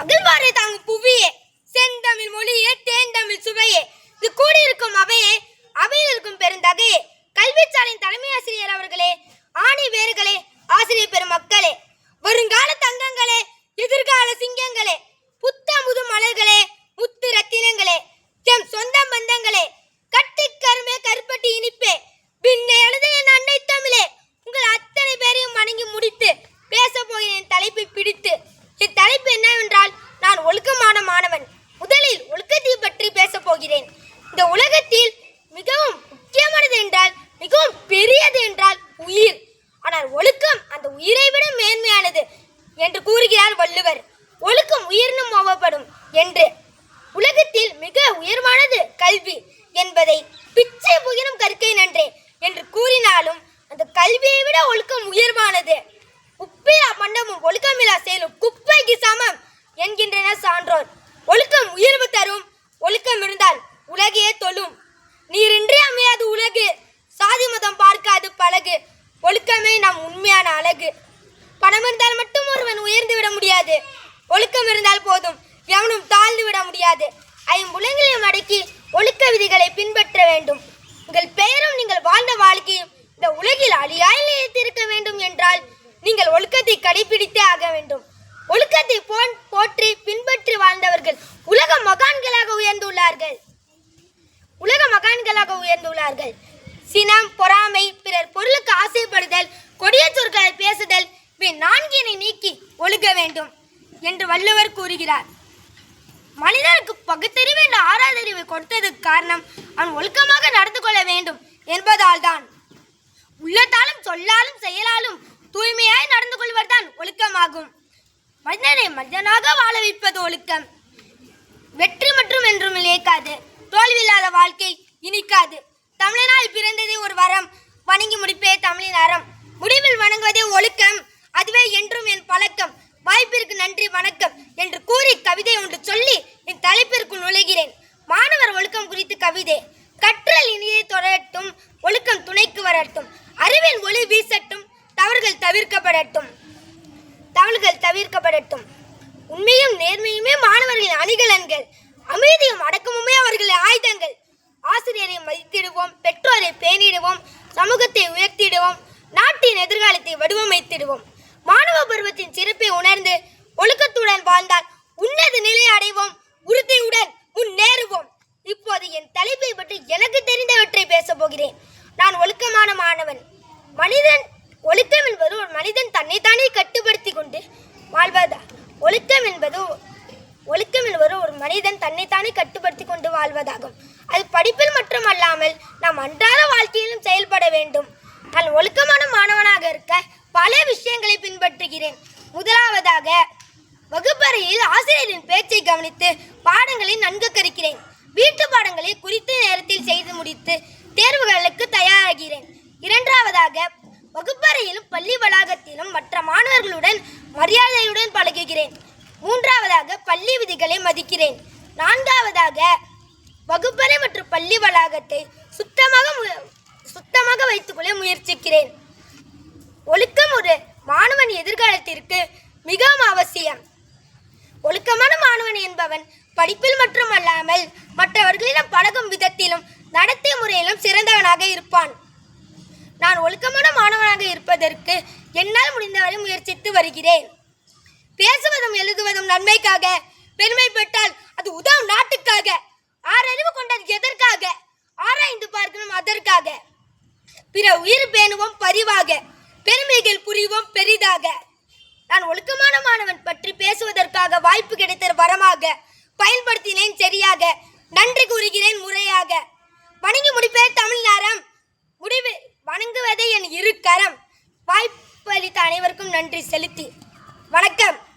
அகழ்வாரை தாங்கும் புவியே செந்தமிழ் மொழியே தேந்தமிழ் சுவையே. இது கூடியிருக்கும் அவையே அவையில் இருக்கும் பெருந்தகையே. கல்வி தலைமை ஆசிரியர் அவர்களே ஆணி வேர்களே ஆசிரியர் பெருமக்களே வருங்கால தங்கங்களே எதிர்கால சிங்கங்களே புத்த முது மலர்களே முத்து ரத்தினங்களே எம் சொந்த பந்தங்களே கட்டி கருமே கருப்பட்டி இனிப்பே பின்னை எழுத என் அன்னை தமிழே உங்கள் அத்தனை பேரையும் வணங்கி முடித்து பேச போகிறேன் தலைப்பை பிடித்து என் தலைப்பு என்னவென்றால் நான் ஒழுக்கமான மாணவன் முதலில் ஒழுக்கத்தை பற்றி பேசப் போகிறேன் இந்த உலகத்தில் மிகவும் முக்கியமானது என்றால் மிகவும் பெரியது என்றால் உயிர் ஆனால் ஒழுக்கம் அந்த உயிரை விட மேன்மையானது என்று கூறுகிறார் வள்ளுவர். ஒழுக்கம் உயிரினும் ஓவப்படும் என்று. உலகத்தில் மிக உயர்வானது கல்வி என்பதை பிச்சை புகிரும் கற்கை நன்றே என்று கூறினாலும் அந்த கல்வியை விட ஒழுக்கம் உயர்வானது. போதும். எவனும் தாழ்ந்து விட முடியாது. ஐம்புலங்களையும் அடக்கி ஒழுக்க விதிகளை பின்பற்ற வேண்டும். உங்கள் பெயரும் நீங்கள் வாழ்ந்த வாழ்க்கையும் இந்த உலகில் அழியாய் நிலைத்திருக்க வேண்டும் என்றால் நீங்கள் ஒழுக்கத்தை கடைபிடித்தே ஆக வேண்டும். ஒழுக்கத்தை போன் போற்றி பின்பற்றி வாழ்ந்தவர்கள் உலக மகான்களாக உயர்ந்துள்ளார்கள். உலக மகான்களாக உயர்ந்துள்ளார்கள். சினம் பொறாமை பிறர் பொருளுக்கு ஆசைப்படுதல் கொடிய சொற்கள் என்று வள்ளுவர் கூறுகிறார். மனிதனுக்கு பகுத்தறிவு என்ற ஆறாதறிவை கொடுத்ததுக்கு காரணம் அவன் ஒழுக்கமாக நடந்து கொள்ள வேண்டும் என்பதால் தான் உள்ளத்தாலும் சொல்லாலும் செயலாலும் தூய்மையாய் நடந்து கொள்வதுதான் ஒழுக்கமாகும். மனிதனை மனிதனாக வாழ வைப்பது ஒழுக்கம். வெற்றி மற்றும் என்றும் இழைக்காது தோல்வியில்லாத வாழ்க்கை இனிக்காது. தமிழனாய் பிறந்ததே ஒரு வரம். வணங்கி முடிப்பே தமிழின் அறம். முடிவில் வணங்குவதே ஒழுக்கம். அதுவே என்றும் என் பழக்கம். வாய்ப்பிற்கு நன்றி வணக்கம் என்று கூறி கவிதை ஒன்று சொல்லி என் தலைப்பிற்குள் நுழைகிறேன். மாணவர் ஒழுக்கம் குறித்து கவிதை. கற்றல் இனியை தொடரட்டும் ஒழுக்கம் துணைக்கு வரட்டும். அறிவின் ஒளி வீசட்டும் தவறுகள் தவிர்க்கப்படட்டும். தவறுகள் தவிர்க்கப்படட்டும். உண்மையும் நேர்மையுமே மாணவர்களின் அணிகலன்கள். அமைதியும் அடக்கமுமே அவர்களின் ஆயுதங்கள். ஆசிரியரை மதித்திடுவோம் பெற்றோரை பேணிடுவோம் சமூகத்தை உயர்த்திடுவோம் நாட்டின் எதிர்காலத்தை வடிவமைத்திடுவோம். பருவத்தின் சிறப்பை உணர்ந்து ஒழுக்கத்துடன் வாழ்ந்தால் உன்னத நிலை அடைவோம். உறுதியுடன் முன்னேறுவோம் இப்போது என் தலைப்பை பற்றி எனக்கு தெரிந்தவற்றை பேசப் போகிறேன். நான் ஒழுக்கமான மாணவன். மனிதன் ஒழுக்கம் என்பது ஒரு மனிதன் தன்னைத்தானே கட்டுப்படுத்தி கொண்டு வாழ்வதா? ஒழுக்கம் என்பது ஒழுக்கம் என்பது ஒரு மனிதன் தன்னைத்தானே கட்டுப்படுத்தி கொண்டு வாழ்வதாகும். அது படிப்பில் மட்டும் அல்லாமல் நாம் அன்றாட வாழ்க்கையிலும் செயல்பட வேண்டும். நான் ஒழுக்கமான மாணவனாக இருக்க பல விஷயங்களை பின்பற்றுகிறேன். முதலாவதாக வகுப்பறையில் ஆசிரியரின் பேச்சை கவனித்து பாடங்களை நன்கு கருக்கிறேன் வீட்டு பாடங்களை குறித்த நேரத்தில் செய்து முடித்து தேர்வுகளுக்கு தயாராகிறேன். இரண்டாவதாக வகுப்பறையிலும் பள்ளி வளாகத்திலும் மற்ற மாணவர்களுடன் மரியாதையுடன் பழகுகிறேன். மூன்றாவதாக பள்ளி விதிகளை மதிக்கிறேன். நான்காவதாக வகுப்பறை மற்றும் பள்ளி வளாகத்தை சுத்தமாக மு- சுத்தமாக வைத்துக்கொள்ள முயற்சிக்கிறேன். ஒழுக்கம் ஒரு மாணவன் எதிர்காலத்திற்கு மிகவும் அவசியம். ஒழுக்கமான மாணவன் என்பவன் படிப்பில் மட்டும் அல்லாமல் மற்றவர்களிடம் பழகும் விதத்திலும் நடத்தை முறையிலும் சிறந்தவனாக இருப்பான். நான் ஒழுக்கமான மாணவனாக இருப்பதற்கு என்னால் முடிந்தவரை முயற்சித்து வருகிறேன். பேசுவதும் எழுதுவதும் நன்மைக்காக பெருமைப்பட்டால் அது உதவும் நாட்டுக்காக ஆறறிவு கொண்டது எதற்காக ஆராய்ந்து பார்க்கணும் அதற்காக. பிற உயிர் பேணுவோம் பரிவாக. பெருமைகள் புரிவோம் பெரிதாக. நான் ஒழுக்கமான மாணவன் பற்றி பேசுவதற்காக வாய்ப்பு கிடைத்த வரமாக. பயன்படுத்தினேன் சரியாக. நன்றி கூறுகிறேன் முறையாக. வணங்கி முடிப்பே தமிழ் நேரம். முடிவு வணங்குவதே என் இரு கரம். வாய்ப்பு அளித்த அனைவருக்கும் நன்றி செலுத்தி. வணக்கம்.